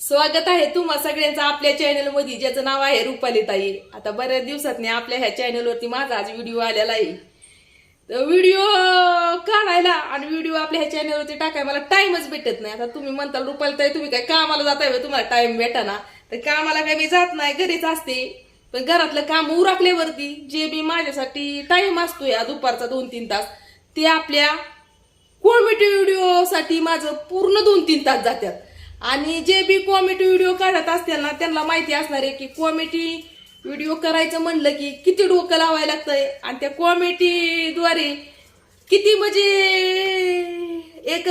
स्वागत आहे तुम्हा सगळ्यांचं आपल्या चॅनलमध्ये ज्याचं नाव आहे रुपाली ताई आता बऱ्याच दिवसात आपल्या ह्या चॅनलवरती माझा आज व्हिडिओ आलेला आहे. तर व्हिडिओ काढायला आणि व्हिडिओ आपल्या ह्या चॅनलवरती टाकाय मला टाइमच भेटत नाही. आता तुम्ही म्हणताल रुपाली ताई तुम्ही काय कामाला जाताय तुम्हाला टाइम भेटा ना. तर कामाला काय मी जात नाही घरीच असते. पण घरातलं काम उरकल्यावरती जे बी माझ्यासाठी टाइम असतो या दुपारचा दोन तीन तास ते आपल्या कॉमेडी व्हिडिओसाठी माझं पूर्ण दोन तीन तास जातात आणि जे बी कॉमेडी व्हिडिओ काढत असतील ना त्यांना माहिती असणार आहे की कॉमेडी व्हिडिओ करायचं म्हणलं की किती डोकं लावायला लागतंय. आणि त्या कॉमेडीद्वारे किती म्हणजे एक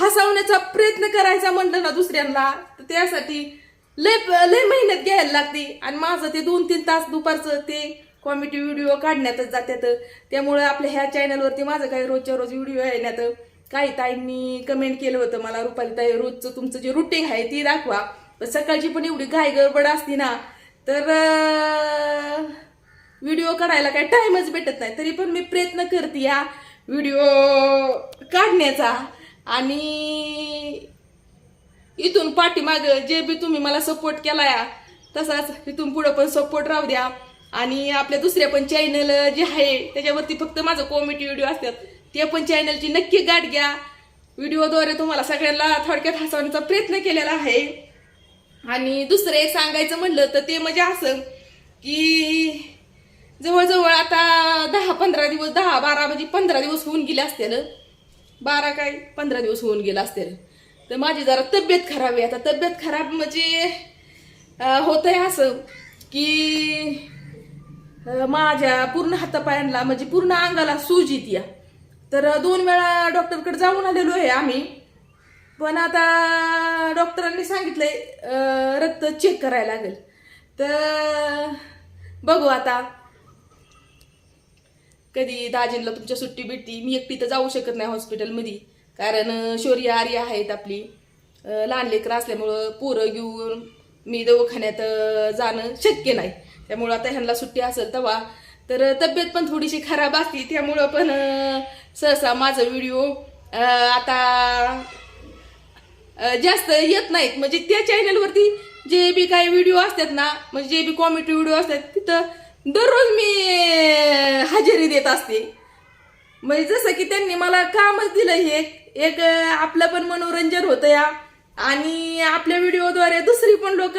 हसवण्याचा प्रयत्न करायचा म्हणलं ना दुसऱ्यांना तर त्यासाठी लय लय मेहनत घ्यायला लागते. आणि माझं ते दोन तीन तास दुपारचं ते कॉमेडी व्हिडिओ काढण्यातच जात्यात. त्यामुळे आपल्या ह्या चॅनलवरती माझं काही रोजच्या रोज व्हिडिओ येण्यात काही ताईंनी कमेंट केलं होतं मला रुपाली ताई रोजचं तुमचं जे रुटीन आहे ती दाखवा. पण सकाळची पण एवढी घाई गडबड असती ना तर व्हिडिओ काढायला काही टाईमच भेटत नाही. तरी पण मी प्रयत्न करते या व्हिडिओ काढण्याचा. आणि इथून पाठीमाग जे बी तुम्ही मला सपोर्ट केला या तसाच इथून पुढं पण सपोर्ट राहू द्या. आणि आपल्या दुसऱ्या पण चॅनल जे आहे त्याच्यावरती फक्त माझं कॉमेडी व्हिडिओ असतात. ते पण चॅनलची नक्की गाठ घ्या. व्हिडिओद्वारे तुम्हाला सगळ्यांना थोडक्यात हसवण्याचा प्रयत्न केलेला आहे. आणि दुसरं एक सांगायचं म्हणलं तर ते म्हणजे असं की जवळजवळ आता दहा पंधरा दिवस दहा बारा म्हणजे पंधरा दिवस होऊन गेले असतील. बारा काय? पंधरा दिवस होऊन गेला असतील. तर माझी जरा तब्येत खराब आहे. आता तब्येत खराब म्हणजे होत आहे असं की माझ्या पूर्ण हातापायांना म्हणजे पूर्ण अंगाला सूज येते. तर दोन वेळा डॉक्टरकडे जाऊन आलेलो आहे आम्ही. पण आता डॉक्टरांनी सांगितलंय रक्त चेक करायला लागेल. तर बघू आता. कधी दाजींला तुमच्या सुट्टी भेटती मी एकटी तर जाऊ शकत नाही हॉस्पिटलमध्ये. कारण शौर्य आर्य आहेत आपली. लहान लेकरं असल्यामुळं पोरं घेऊन मी दवाखान्यात जाणं शक्य नाही. त्यामुळं आता ह्यांना सुट्टी असेल तेव्हा तर तब्येत पण थोडीशी खराब असते त्यामुळं पण सहसा माझा व्हिडिओ आता जास्त येत नाहीत. म्हणजे त्या चॅनलवरती जे बी काही व्हिडिओ असतात ना म्हणजे जे बी कॉमेडी व्हिडिओ असतात तिथं दररोज मी हजेरी देत असते. म्हणजे जसं की त्यांनी मला कामच दिलं हे. एक आपलं पण मनोरंजन होतं या. आणि आपल्या व्हिडिओद्वारे दुसरी पण लोक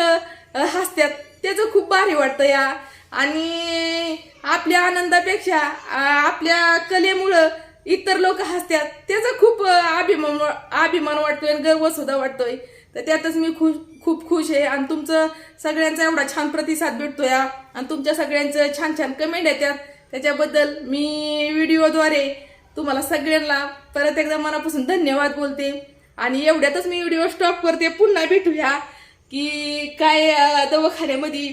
हसतात. त्याचं खूप भारी वाटतं या. आणि आपल्या आनंदापेक्षा आपल्या कलेमुळं इतर लोक हसतात त्याचा खूप अभिमान अभिमान वाटतोय आणि गर्व सुद्धा वाटतोय. तर त्यातच मी खुश खूप खुश आहे आणि तुमचं सगळ्यांचा एवढा छान प्रतिसाद भेटतोय आणि तुमच्या सगळ्यांचं छान छान कमेंट येतात त्याच्याबद्दल मी व्हिडिओद्वारे तुम्हाला सगळ्यांना परत एकदा मनापासून धन्यवाद बोलते. आणि एवढ्यातच मी व्हिडिओ स्टॉप करते. पुन्हा भेटूया की काय दवाखान्यामध्ये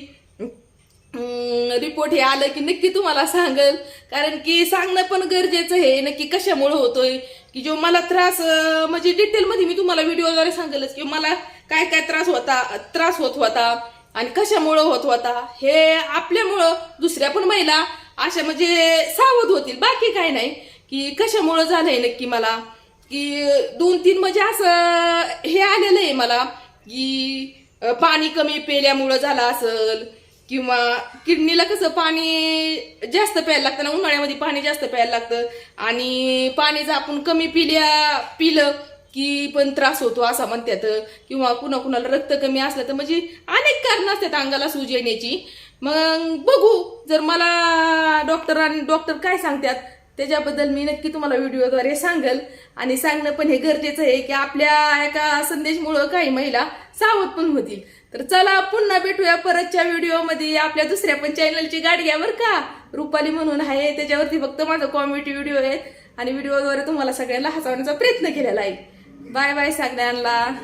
रिपोर्ट हे आलं की नक्की तुम्हाला सांगेल. कारण की सांगणं पण गरजेचं आहे. नक्की कशामुळे होतोय? की जो मला त्रास म्हणजे डिटेलमध्ये मी तुम्हाला व्हिडिओद्वारे सांगेलच की मला काय काय त्रास होता त्रास होत होता आणि कशामुळं होत होता हे आपल्यामुळं दुसऱ्या पण महिला अशा म्हणजे सावध होतील. बाकी काय नाही. की कशामुळं झालंय नक्की मला? की दोन तीन म्हणजे असं हे आलेलं आहे मला की पाणी कमी पेल्यामुळं झालं असल किंवा किडनीला कसं पाणी जास्त प्यायला लागतं ना उन्हाळ्यामध्ये पाणी जास्त प्यायला लागतं. आणि पाणी जर आपण कमी पिल्या पिलं की पण त्रास होतो असा म्हणतात. किंवा कुणा कुणाला रक्त कमी असलं तर म्हणजे अनेक कारणं असतात अंगाला सूज येण्याची. मग बघू जर मला डॉक्टर डॉक्टर काय सांगतात त्याच्याबद्दल मी नक्की तुम्हाला व्हिडिओद्वारे सांगेल. आणि सांगणं पण हे गरजेचं आहे की आपल्या एका संदेशमुळं काही महिला सावध पण होतील. तर चला पुन्हा भेटूया परतच्या व्हिडिओमध्ये. आपल्या दुसऱ्या पण चॅनलची गाडी घ्या बरं का. रुपाली म्हणून आहे त्याच्यावरती फक्त माझा कॉमेडी व्हिडिओ आहे. आणि व्हिडिओद्वारे तुम्हाला सगळ्यांना हसवण्याचा प्रयत्न केलेला आहे. बाय बाय सगळ्यांना.